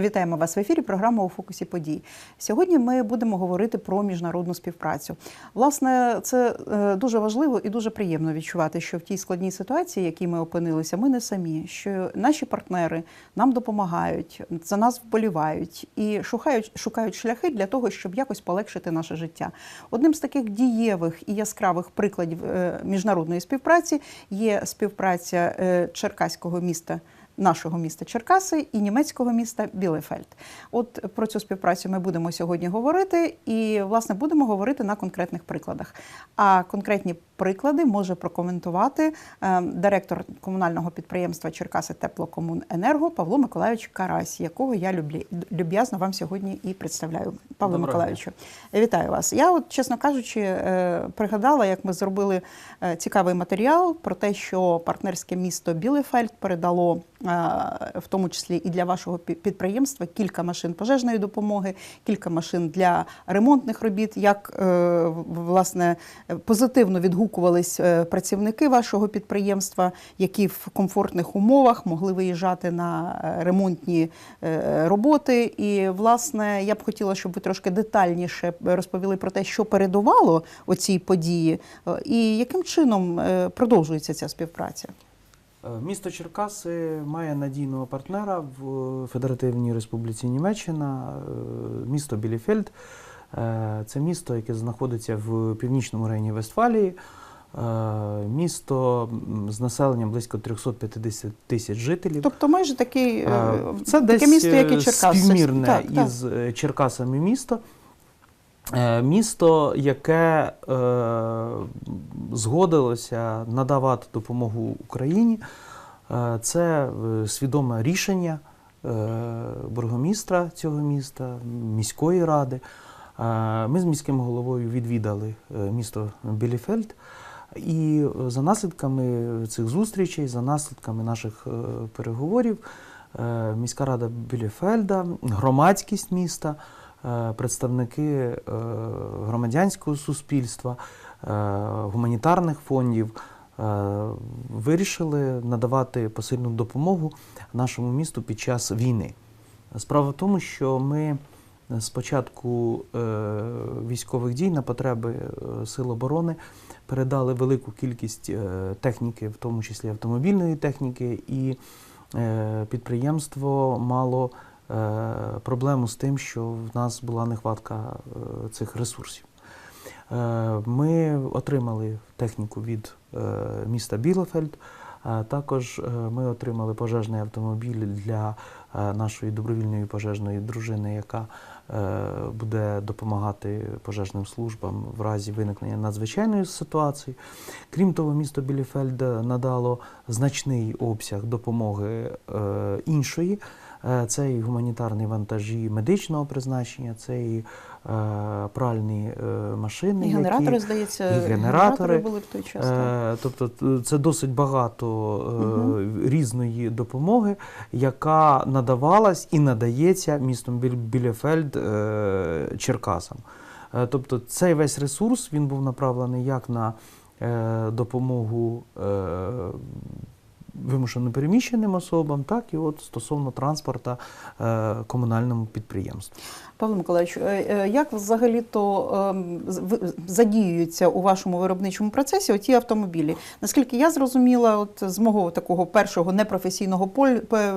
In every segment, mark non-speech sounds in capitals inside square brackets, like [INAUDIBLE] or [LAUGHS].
Вітаємо вас в ефірі. Програма у фокусі подій. Сьогодні ми будемо говорити про міжнародну співпрацю. Власне, це е, дуже важливо і дуже приємно відчувати, що в тій складній ситуації, в якій ми опинилися, ми не самі. Що наші партнери нам допомагають, за нас вболівають і шукають, шукають шляхи для того, щоб якось полегшити наше життя. Одним з таких дієвих і яскравих прикладів е, міжнародної співпраці є співпраця е, черкаського міста. Нашого міста Черкаси і німецького міста Білефельд. От про цю співпрацю ми будемо сьогодні говорити, і власне будемо говорити на конкретних прикладах. А конкретні приклади може прокоментувати е, директор комунального підприємства Черкаси Теплокомуненерго Павло Миколайович Карась, якого я люблі, люб'язно вам сьогодні і представляю. Павло Доброго Миколайовичу, вітаю вас. Я, от, чесно кажучи, е, пригадала, як ми зробили е, цікавий матеріал про те, що партнерське місто Білефельд передало е, в тому числі і для вашого пі- підприємства кілька машин пожежної допомоги, кілька машин для ремонтних робіт. Як власне позитивно відгукувались е, працівники вашого підприємства, які в комфортних умовах могли виїжджати на е, ремонтні е, роботи. І власне я б хотіла, щоб ви трошки детальніше розповіли про те, що передувало оцій події, і яким чином продовжується ця співпраця. Місто Черкаси має надійного партнера в Федеративній Республіці Німеччина, місто Біліфельд. Е, Це місто, яке знаходиться в північному районі Вестфалії. Е, Місто з населенням близько 350 тисяч жителів. Тобто майже такий е, Це таке десь місто, як і Черкаси. співмірне Так, так. із Черкасами місто. Місто, яке е, згодилося надавати допомогу Україні, Е, це свідоме рішення е, бургомістра цього міста, міської ради. Ми з міським головою відвідали е, місто Біліфельд. І е, за наслідками цих зустрічей, за наслідками наших е, переговорів, міська рада Біліфельда, громадськість міста, представники громадянського суспільства, гуманітарних фондів вирішили надавати посильну допомогу нашому місту під час війни. Справа в тому, що ми з початку е, військових дій на потреби е, Сил оборони передали велику кількість е, техніки, в тому числі автомобільної техніки, і підприємство мало проблему з тим, що в нас була нехватка цих ресурсів. Ми отримали техніку від міста Білефельд. а Також ми отримали пожежний автомобіль для нашої добровільної пожежної дружини, яка буде допомагати пожежним службам в разі виникнення надзвичайної ситуації. Крім того, місто Біліфельд надало значний обсяг допомоги е, іншої. Е, Це і гуманітарні вантажі медичного призначення, це і е, пральні е, машини. І які- здається, і генератори. були в той час. так. Е, Тобто це досить багато е, Мгм. різної допомоги, яка надавалась і надається містом Білефельд е, Черкасам. Е, Тобто цей весь ресурс він був направлений як на е, допомогу е, вимушено переміщеним особам, так і от стосовно транспорта е, комунальному підприємству. Павло Миколаївич, е, е, як взагалі то ем, задіюються у вашому виробничому процесі оті автомобілі? Наскільки я зрозуміла, от з мого такого першого непрофесійного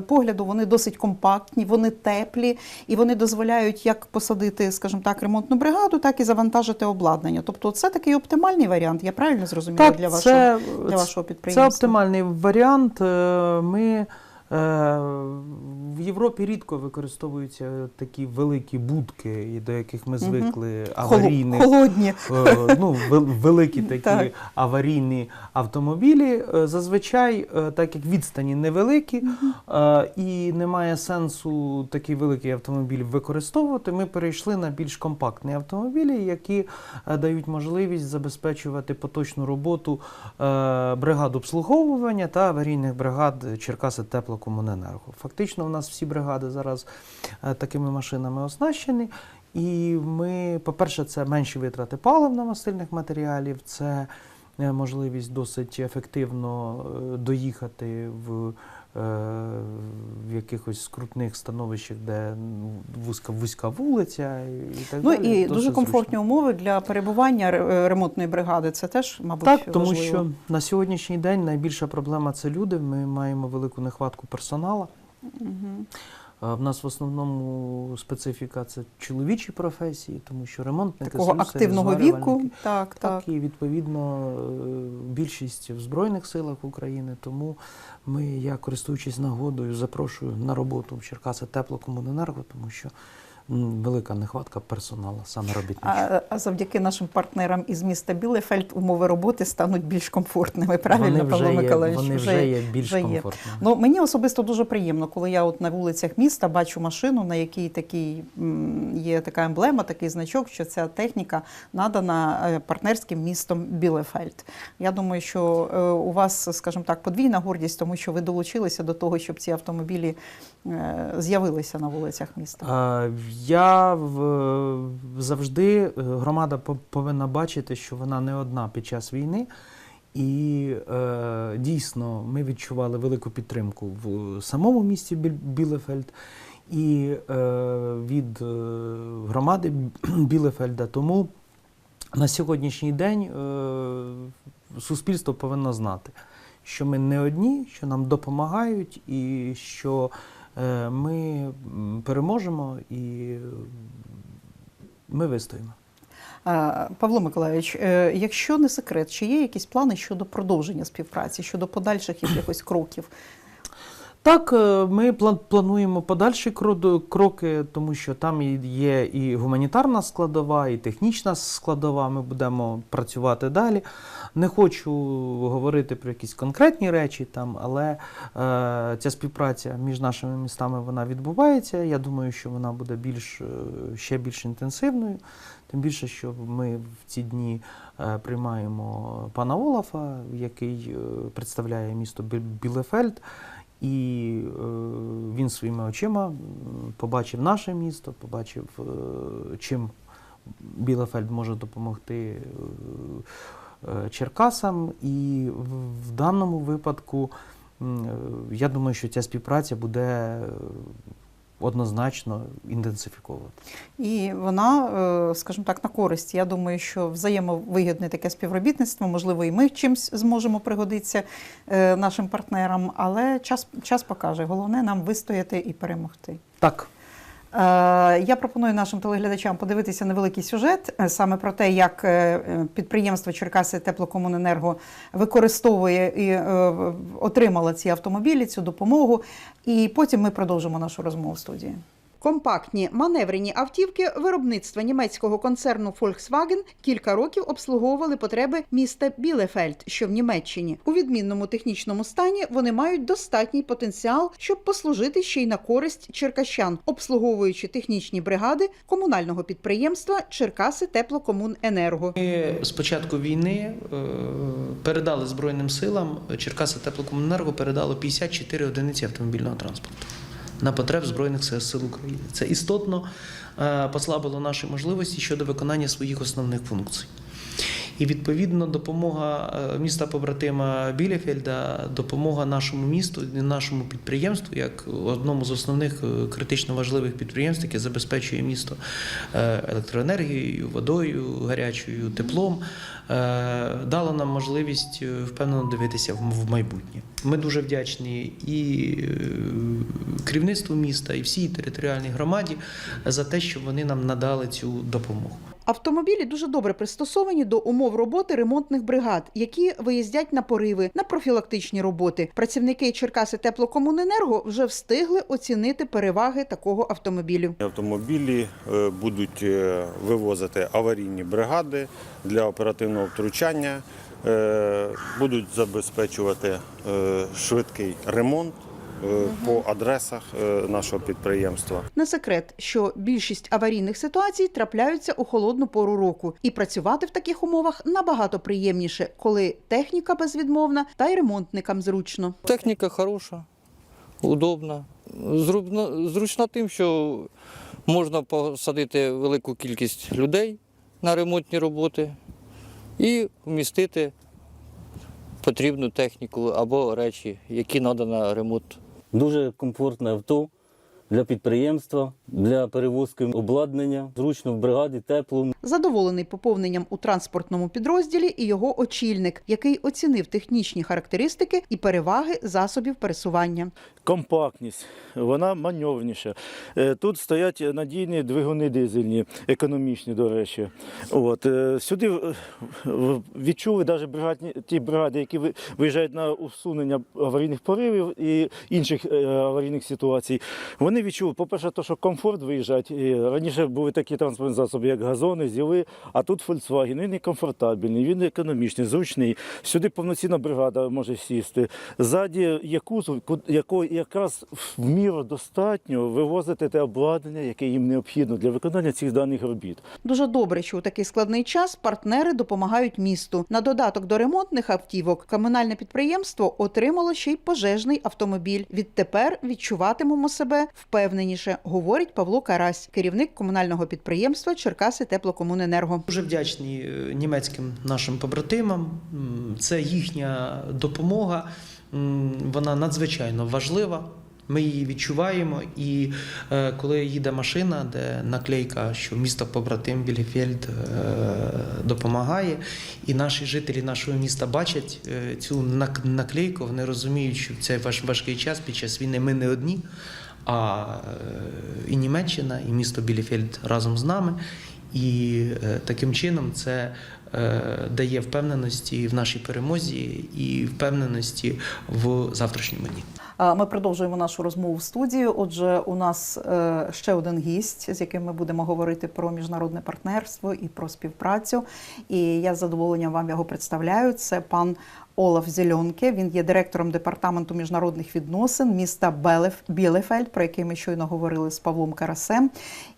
погляду, вони досить компактні, вони теплі і вони дозволяють як посадити, скажімо так, ремонтну бригаду, так і завантажити обладнання. Тобто, це такий оптимальний варіант. Я правильно зрозуміла для вашого це, для вашого Це оптимальний варіант. Е, Ми в Європі рідко використовуються такі великі будки, до яких ми звикли аварійних. холодні. е, Ну, великі [LAUGHS] такі Так. аварійні автомобілі. Е, Зазвичай, е, так як відстані невеликі е, і немає сенсу такий великий автомобіль використовувати, ми перейшли на більш компактні автомобілі, які е, дають можливість забезпечувати поточну роботу е, бригад обслуговування та аварійних бригад Черкаси Теплокомуненерго. Фактично, у нас всі бригади зараз е, такими машинами оснащені. І ми, по-перше, це менші витрати паливно-мастильних матеріалів, це е, можливість досить ефективно е, доїхати в в якихось скрутних становищах, де ну, вузька вузька вулиця і, так Ну далі. і дуже дуже зручно. комфортні умови для перебування е, ремонтної бригади. Це теж, мабуть, Так, тому що на сьогоднішній день найбільша проблема це люди. Ми маємо велику нехватку персоналу. Мгм. В нас в основному специфіка це чоловічі професії, тому що ремонтники, такого слюсарі, активного віку. Так, так. Так, і відповідно е, більшість в Збройних силах України. Тому ми, я користуючись нагодою, запрошую на роботу в Черкаси теплокомуненерго, тому що велика нехватка персоналу, саме робітничих. А, а завдяки нашим партнерам із міста Білефельд умови роботи стануть більш комфортними. Правильно, вони Павло вже є, Миколаївич? вони вже є більш вже є. комфортними. Ну мені особисто дуже приємно, коли я от на вулицях міста бачу машину, на якій такий є така емблема, такий значок, що ця техніка надана е, партнерським містом Білефельд. Я думаю, що е, у вас, скажімо так, подвійна гордість, тому що ви долучилися до того, щоб ці автомобілі е, з'явилися на вулицях міста. А, Я завжди е, громада повинна бачити, що вона не одна під час війни. І е, дійсно ми відчували велику підтримку в самому місті Білефельд і е, від е, громади [CLEARS THROAT] Білефельда. Тому на сьогоднішній день е, суспільство повинно знати, що ми не одні, що нам допомагають, і що ми переможемо і е, ми вистоїмо. Павло Миколаївич, е, якщо не секрет, чи є якісь плани щодо продовження співпраці, щодо подальших якихось кроків? Так, е, ми плануємо подальші кроки, тому що там є і гуманітарна складова, і технічна складова. Ми будемо працювати далі. Не хочу говорити про якісь конкретні речі там, але е, ця співпраця між нашими містами вона відбувається. Я думаю, що вона буде більш е, ще більш інтенсивною. Тим більше, що ми в ці дні е, приймаємо пана Олафа, який представляє місто Бі- Білефельд. І е, він своїми очима побачив наше місто, побачив, е, чим Білефельд може допомогти е, Черкасам. І в, даному випадку я думаю, що ця співпраця буде однозначно інтенсифіковувати. І вона, е, скажімо так, на користь. Я думаю, що взаємовигідне таке співробітництво, можливо, і ми чимсь зможемо пригодитися е, нашим партнерам, але час, час покаже. Головне нам вистояти і перемогти. Так. Е, Я пропоную нашим телеглядачам подивитися невеликий сюжет е, саме про те, як е, підприємство Черкаси Теплокомуненерго використовує і отримало ці автомобілі, цю допомогу. І потім ми продовжимо нашу розмову в студії. Компактні маневрені автівки виробництва німецького концерну Volkswagen кілька років обслуговували потреби міста Білефельд, що в Німеччині. У відмінному технічному стані вони мають достатній потенціал, щоб послужити ще й на користь черкащан, обслуговуючи технічні бригади комунального підприємства Черкаси Теплокомуненерго. Ми з війни е, передали Збройним силам Черкаси Теплокомуненерго передало 54 одиниці автомобільного транспорту на потреб Збройних Сил України. Це істотно е, послабило наші можливості щодо виконання своїх основних функцій. І відповідно допомога е, міста побратима Білефельда, допомога нашому місту нашому підприємству, як одному з основних е, критично важливих підприємств, яке забезпечує місто е, електроенергією, водою гарячою, теплом, дало нам можливість впевнено дивитися в майбутнє. Ми дуже вдячні і керівництву міста, і всій територіальній громаді за те, що вони нам надали цю допомогу. Автомобілі дуже добре пристосовані до умов роботи ремонтних бригад, які виїздять на пориви, на профілактичні роботи. Працівники Черкаси Теплокомуненерго вже встигли оцінити переваги такого автомобілю. Автомобілі е, будуть е, вивозити аварійні бригади для оперативного втручання, е, будуть забезпечувати швидкий ремонт по адресах е, нашого підприємства. Не секрет, що більшість аварійних ситуацій трапляються у холодну пору року, і працювати в таких умовах набагато приємніше, коли техніка безвідмовна та й ремонтникам зручно. Техніка хороша, удобна, зручна тим, що можна посадити велику кількість людей на ремонтні роботи і вмістити потрібну техніку або речі, які треба на ремонт. Дуже комфортне авто для підприємства, для перевозки обладнання, зручно в бригаді, тепло. Задоволений поповненням у транспортному підрозділі і його очільник, який оцінив технічні характеристики і переваги засобів пересування. компактність, вона маневрніша. Е, Тут стоять надійні двигуни дизельні, економічні, до речі. От. е, Сюди відчули навіть бригадні, ті бригади, які ви- виїжджають на усунення аварійних поривів і інших е, аварійних ситуацій. Вони відчули, по-перше, то, що комфорт виїжджати. Раніше були такі транспортні засоби, як газони, зіли, а тут Volkswagen. Він і комфортабельний, він економічний, зручний. Сюди повноцінна бригада може сісти. Ззаді є кузов, ку- якої якраз в міру достатньо вивозити те обладнання, яке їм необхідно для виконання цих даних робіт. Дуже добре, що у такий складний час партнери допомагають місту. На додаток до ремонтних автівок комунальне підприємство отримало ще й пожежний автомобіль. Відтепер відчуватимемо себе впевненіше, говорить Павло Карась, керівник комунального підприємства Черкаси Теплокомуненерго. Дуже вдячні е, німецьким нашим побратимам. Це їхня допомога. Вона надзвичайно важлива. Ми її відчуваємо. І е, коли їде машина, де наклейка, що місто побратим Білефельд е, допомагає, і наші жителі нашого міста бачать е, цю нак- наклейку, вони розуміють, що в цей важ- важкий час під час війни ми не одні, а е, і Німеччина, і місто Біліфельд разом з нами. І е, таким чином це е, дає впевненості в нашій перемозі і впевненості в завтрашньому дні. Ми продовжуємо нашу розмову в студії. Отже, у нас е, ще один гість, з яким ми будемо говорити про міжнародне партнерство і про співпрацю. І я з задоволенням вам його представляю. Це пан Олаф Зельонке. Він є директором департаменту міжнародних відносин міста Белеф Білефельд, про який ми щойно говорили з Павлом Карасем.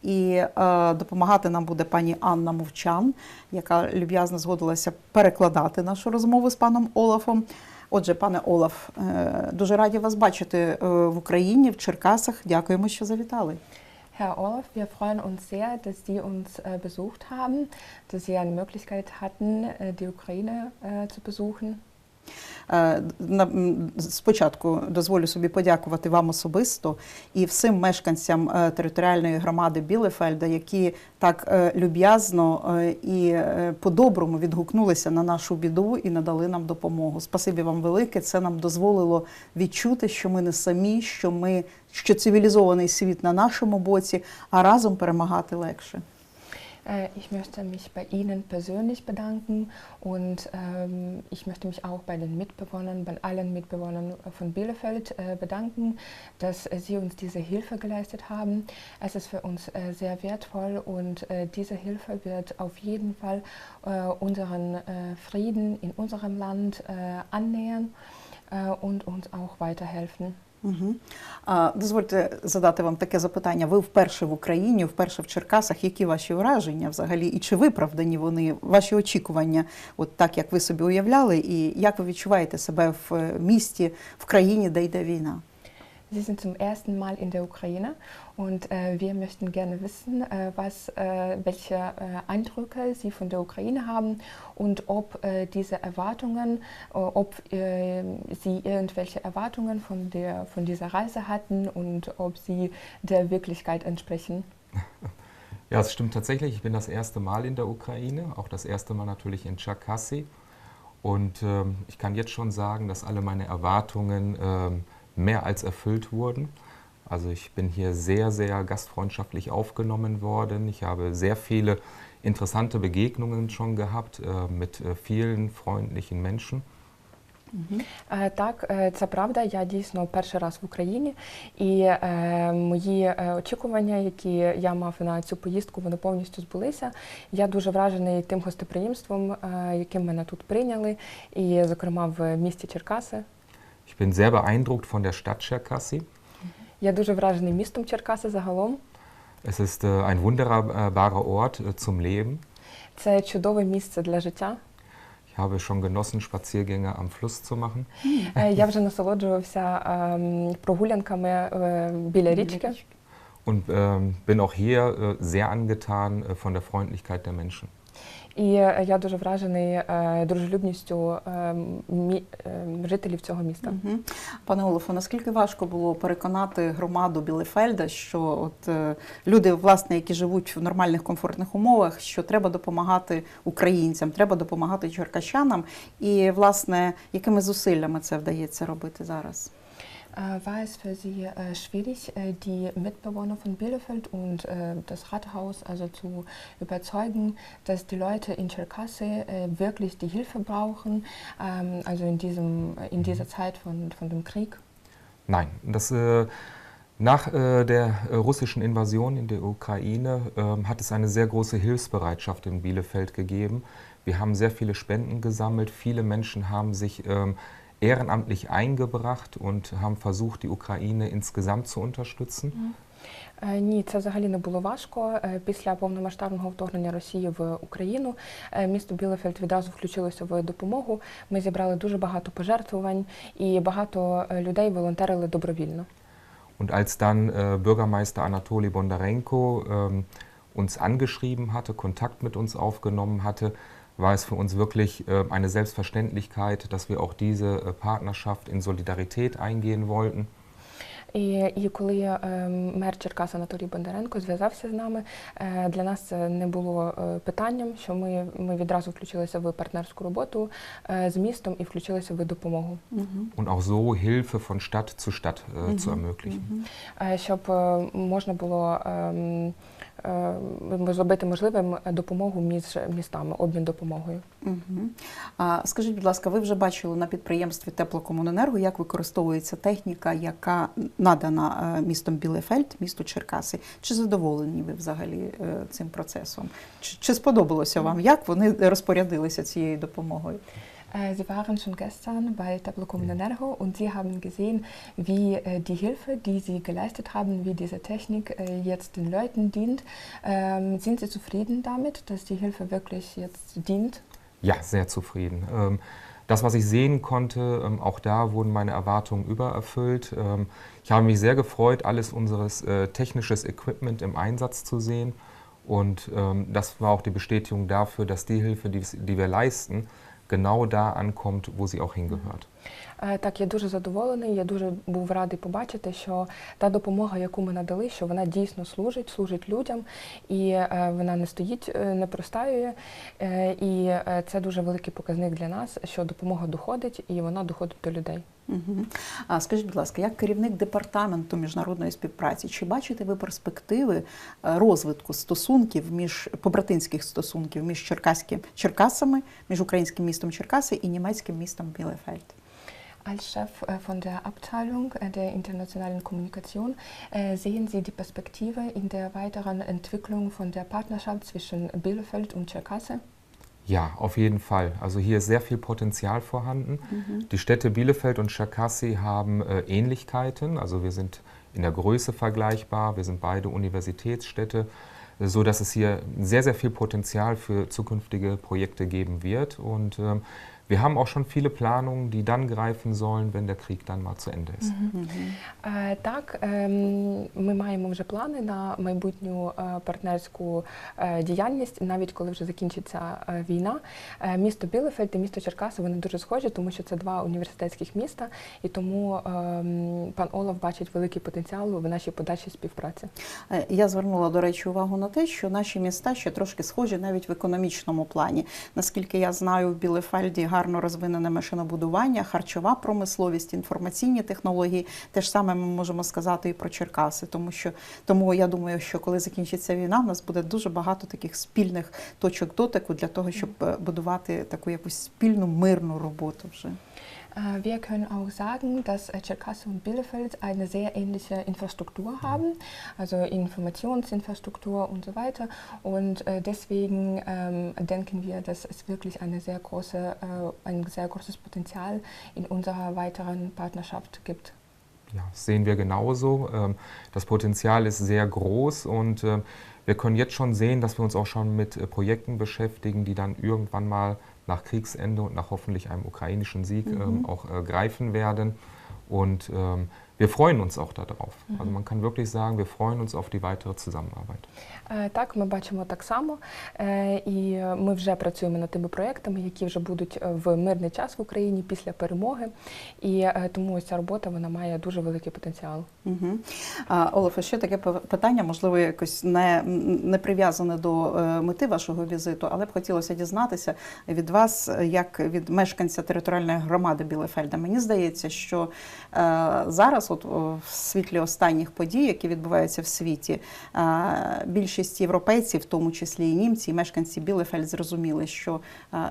І е, допомагати нам буде пані Анна Мовчан, яка люб'язно згодилася перекладати нашу розмову з паном Олафом. Отже, пане Олаф, е, дуже раді вас бачити е, в Україні, в Черкасах. Дякуємо, що завітали. Herr Orloff, wir freuen uns sehr, dass Sie uns äh, besucht haben, dass Sie eine Möglichkeit hatten, äh, die Ukraine äh, zu besuchen. Е, Спочатку дозволю собі подякувати вам особисто і всім мешканцям е, територіальної громади Білефельда, які так е, люб'язно і по-доброму відгукнулися на нашу біду і надали нам допомогу. Спасибі вам велике. Це нам дозволило відчути, що ми не самі, що ми що цивілізований світ на нашому боці, а разом перемагати легше. Äh, Ich möchte mich bei Ihnen persönlich bedanken und ähm, ich möchte mich auch bei den Mitbewohnern, bei allen Mitbewohnern von Bielefeld äh, bedanken, dass äh, Sie uns diese Hilfe geleistet haben. Es ist für uns äh, sehr wertvoll und äh, diese Hilfe wird auf jeden Fall äh, unseren Frieden in unserem Land äh, annähern äh, und uns auch weiterhelfen. Угу. А, дозвольте задати вам таке запитання. Ви вперше в Україні, вперше в Черкасах. Які ваші враження взагалі? І чи виправдані вони, ваші очікування, от так як ви собі уявляли, і як ви відчуваєте себе в е, місті, в країні, де йде війна? Sie sind zum ersten Mal in der Ukraine und äh, wir möchten gerne wissen, äh, was, äh, welche äh, Eindrücke Sie von der Ukraine haben und ob äh, diese Erwartungen, äh, ob Sie irgendwelche Erwartungen von, der, von dieser Reise hatten und ob sie der Wirklichkeit entsprechen. [LAUGHS] Ja, es stimmt tatsächlich. Ich bin das erste Mal in der Ukraine, auch das erste Mal natürlich in Tscherkassy. Und ähm, ich kann jetzt schon sagen, dass alle meine Erwartungen ähm, mehr als erfüllt wurden. Also ich bin hier sehr, sehr gastfreundschaftlich aufgenommen worden. Ich habe sehr viele interessante Begegnungen schon gehabt äh, mit äh, vielen freundlichen Menschen. Е, Так, е, це правда. Я дійсно перший раз в Україні, і е, мої е, очікування, які я мав на цю поїздку, вони повністю збулися. Я дуже вражений тим гостеприємством, е, яким мене тут прийняли, і, зокрема, в місті Черкаси. Ich bin sehr beeindruckt von der Stadt Tscherkassy. Я дуже вражений містом Черкаси загалом. Es ist äh, ein wunderbarer Ort äh, zum Leben. Це чудове місце для життя. Ich habe schon genossen, Spaziergänge am Fluss zu machen. Е, Я вже насолоджувався ем, прогулянками е, біля річки. Und ähm, bin auch hier äh, sehr angetan äh, von der Freundlichkeit der Menschen. І е, я дуже вражений е, дружелюбністю е, жителів цього міста. Мгм. Пане Олафе, наскільки важко було переконати громаду Білефельда, що от люди, власне, які живуть в нормальних комфортних умовах, що треба допомагати українцям, треба допомагати черкащанам, і власне якими зусиллями це вдається робити зараз? Äh, war es für Sie äh, schwierig, äh, die Mitbewohner von Bielefeld und äh, das Rathaus also zu überzeugen, dass die Leute in Cherkassy äh, wirklich die Hilfe brauchen, ähm, also in, diesem, in dieser Zeit von, von dem Krieg? Nein, das, äh, nach äh, der äh, russischen Invasion in der Ukraine ähm, hat es eine sehr große Hilfsbereitschaft in Bielefeld gegeben. Wir haben sehr viele Spenden gesammelt. Viele Menschen haben sich ähm, ehrenamtlich eingebracht und haben versucht, die Ukraine insgesamt zu unterstützen. Е, Ні, це взагалі не було важко. Е, Після повномасштабного вторгнення Росії в Україну е, місто Білефельд відразу включилося в допомогу. Ми зібрали дуже багато пожертвувань і багато людей волонтерили добровільно. Und als dann äh, Bürgermeister Anatoli Bondarenko ähm, uns angeschrieben hatte, Kontakt mit uns aufgenommen hatte, war es für uns wirklich äh, eine Selbstverständlichkeit, dass wir auch diese äh, Partnerschaft in Solidarität eingehen wollten. І, і коли е, мер Черкас Анатолій Бондаренко зв'язався з нами, е, для нас це не було е, питанням, що ми, ми відразу включилися в партнерську роботу е, з містом і включилися в допомогу. Und auch so Hilfe von Stadt zu Stadt zu ermöglichen. Е, щоб е, можна було ем, е, зробити можливим допомогу між містами, обмін допомогою. Мгм. А скажіть, будь ласка, ви вже бачили на підприємстві Теплокомуненерго, як використовується техніка, яка надана е, містом Білефельд, місту Черкаси? Чи задоволені ви взагалі е, цим процесом? Чи, чи сподобалося вам, як вони розпорядилися цією допомогою? Äh, Sie waren schon gestern bei Tableau Energo und Sie haben gesehen, wie äh, die Hilfe, die Sie geleistet haben, wie diese Technik äh, jetzt den Leuten dient. Ähm, sind Sie zufrieden damit, dass die Hilfe wirklich jetzt dient? Ja, sehr zufrieden. Das, was ich sehen konnte, ähm, auch da wurden meine Erwartungen übererfüllt. Ähm, ich habe mich sehr gefreut, alles unseres äh, technisches Equipment im Einsatz zu sehen. Und ähm, das war auch die Bestätigung dafür, dass die Hilfe, die wir leisten, genau da ankommt, wo sie auch hingehört. Е, Так, я дуже задоволений. Я дуже був радий побачити, що та допомога, яку ми надали, що вона дійсно служить, служить людям, і е, вона не стоїть, е, не простаює. І це дуже великий показник для нас, що допомога доходить і вона доходить до людей. А скажіть, будь ласка, як керівник департаменту міжнародної співпраці, чи бачите ви перспективи е, розвитку стосунків між побратинських стосунків між Черкаським Черкасами, між українським містом Черкаси і німецьким містом Білефельд? Als Chef äh, von der Abteilung äh, der internationalen Kommunikation äh, sehen Sie die Perspektive in der weiteren Entwicklung von der Partnerschaft zwischen Bielefeld und Cherkasse? Ja, auf jeden Fall. Also hier ist sehr viel Potenzial vorhanden. Die Städte Bielefeld und Cherkassy haben äh, Ähnlichkeiten. Also wir sind in der Größe vergleichbar. Wir sind beide Universitätsstädte, äh, so dass es hier sehr, sehr viel Potenzial für zukünftige Projekte geben wird. Und ähm, wir haben auch schon viele Planungen, die dann greifen sollen, wenn der Krieg dann mal zu Ende ist. Е, Так, ем, ми маємо вже плани на майбутню е, партнерську е, діяльність, навіть коли вже закінчиться війна. Місто Білефельд і місто Черкаси вони дуже схожі, тому що це два університетських міста, і тому ем, пан Олаф бачить великий потенціал в нашій подальшій співпраці. Я звернула, до речі, увагу на те, що наші міста ще трошки схожі навіть в економічному плані. Наскільки я знаю, в Білефельді гарно розвинене машинобудування, харчова промисловість, інформаційні технології. Те ж саме ми можемо сказати і про Черкаси, тому що тому я думаю, що коли закінчиться війна, в нас буде дуже багато таких спільних точок дотику для того, щоб е, будувати таку якусь спільну мирну роботу вже. Äh, Wir können auch sagen, dass äh, Cherkassy und Bielefeld eine sehr ähnliche Infrastruktur haben, also Informationsinfrastruktur und so weiter. Und äh, deswegen ähm, denken wir, dass es wirklich eine sehr große, äh, ein sehr großes Potenzial in unserer weiteren Partnerschaft gibt. Ja, das sehen wir genauso. Ähm, Das Potenzial ist sehr groß und ähm, wir können jetzt schon sehen, dass wir uns auch schon mit äh, Projekten beschäftigen, die dann irgendwann mal nach Kriegsende und nach hoffentlich einem ukrainischen Sieg ähm, auch äh, greifen werden. Und ähm, wir freuen uns auch darauf. Also man kann wirklich sagen, wir freuen uns auf die weitere Zusammenarbeit. Е, Так, ми бачимо так само, Е, і ми вже працюємо над тими проектами, які вже будуть е, в мирний час в Україні після перемоги. І тому ось ця робота вона має дуже великий потенціал. Угу. А, Олаф, а ще таке пи- питання, можливо, якось не, не прив'язане до мети вашого візиту, але б хотілося дізнатися від вас, як від мешканця територіальної громади Білефельда. Мені здається, що е, зараз, от в світлі останніх подій, які відбуваються в світі, більшість європейців, в тому числі і німці, і мешканці Білефельд, зрозуміли, що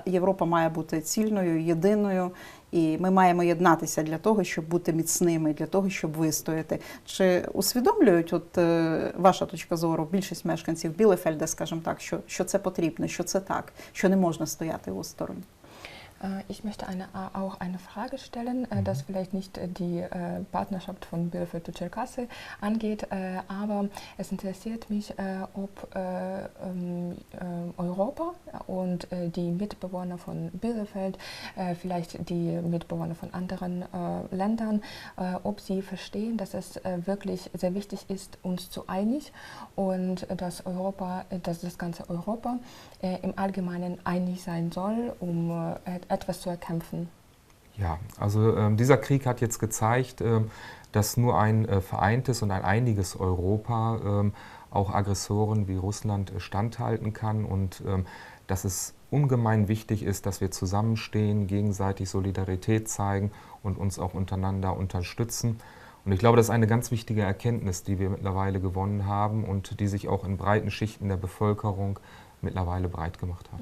Європа має бути цільною, єдиною. І ми маємо єднатися для того, щоб бути міцними, для того, щоб вистояти. Чи усвідомлюють, от е, ваша точка зору, більшість мешканців Білефельда, скажімо так, що, що це потрібно, що це так, що не можна стояти осторонь? Äh, Ich möchte eine, äh, auch eine Frage stellen, äh, das vielleicht nicht die Partnerschaft von Bielefeld zu Cherkassy angeht, aber es interessiert mich, ob äh, ähm, äh, Europa und äh, die Mitbewohner von Bielefeld, äh, vielleicht die Mitbewohner von anderen äh, Ländern, äh, ob sie verstehen, dass es äh, wirklich sehr wichtig ist, uns zu einig und dass Europa, äh, dass das ganze Europa im Allgemeinen einig sein soll, um et- etwas zu erkämpfen. Ja, also ähm, dieser Krieg hat jetzt gezeigt, ähm, dass nur ein äh, vereintes und ein einiges Europa ähm, auch Aggressoren wie Russland standhalten kann und ähm, dass es ungemein wichtig ist, dass wir zusammenstehen, gegenseitig Solidarität zeigen und uns auch untereinander unterstützen. Und ich glaube, das ist eine ganz wichtige Erkenntnis, die wir mittlerweile gewonnen haben und die sich auch in breiten Schichten der Bevölkerung mittlerweile breit gemacht hat.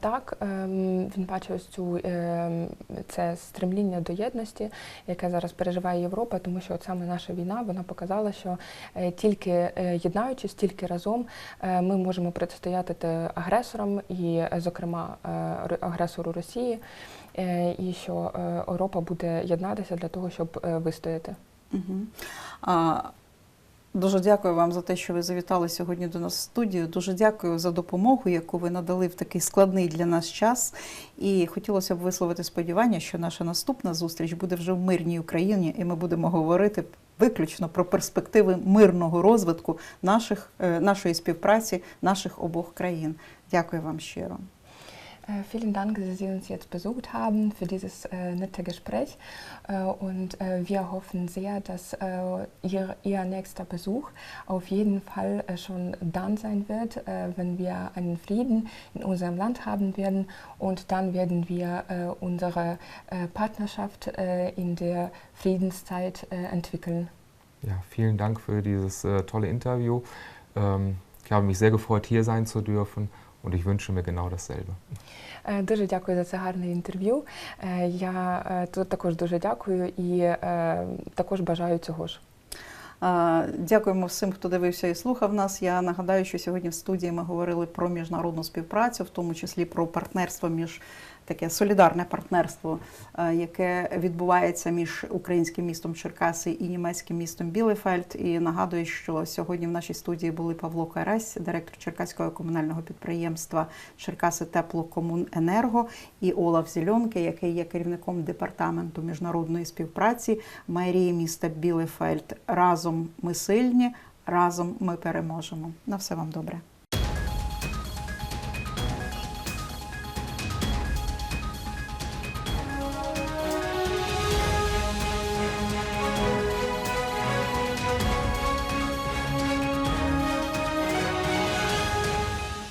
Так, ем, він бачив ось цю ем, це стремління до єдності, яке зараз переживає Європа, тому що от саме наша війна вона показала, що е, тільки е, єднаючись, тільки разом е, ми можемо протистояти агресорам, і, зокрема, агресору Росії, і що Європа буде єднатися для того, щоб вистояти. Угу. А, дуже дякую вам за те, що ви завітали сьогодні до нас в студію. Дуже дякую за допомогу, яку ви надали в такий складний для нас час. І хотілося б висловити сподівання, що наша наступна зустріч буде вже в мирній Україні, і ми будемо говорити виключно про перспективи мирного розвитку наших, е, нашої співпраці, наших обох країн. Дякую вам щиро. Äh, Vielen Dank, dass Sie uns jetzt besucht haben für dieses äh, nette Gespräch. Äh, und äh, wir hoffen sehr, dass äh, ihr, Ihr nächster Besuch auf jeden Fall äh, schon dann sein wird, wenn wir einen Frieden in unserem Land haben werden. Und dann werden wir unsere Partnerschaft in der Friedenszeit entwickeln. Ja, vielen Dank für dieses tolle Interview. Ähm, ich habe mich sehr gefreut, hier sein zu dürfen und ich wünsche mir genau dasselbe. Е, Дуже дякую за це гарне інтерв'ю. Е, Я е, тут також дуже дякую і також бажаю цього ж. Дякуємо всім, хто дивився і слухав нас. Я нагадаю, що сьогодні в студії ми говорили про міжнародну співпрацю, в тому числі про партнерство між таке солідарне партнерство, е, яке відбувається між українським містом Черкаси і німецьким містом Білефельд. І нагадую, що сьогодні в нашій студії були Павло Карась, директор Черкаського комунального підприємства Черкаси Теплокомуненерго, і Олаф Зільонки, який є керівником департаменту міжнародної співпраці мерії міста Білефельд. Разом ми сильні, разом ми переможемо. На все вам добре.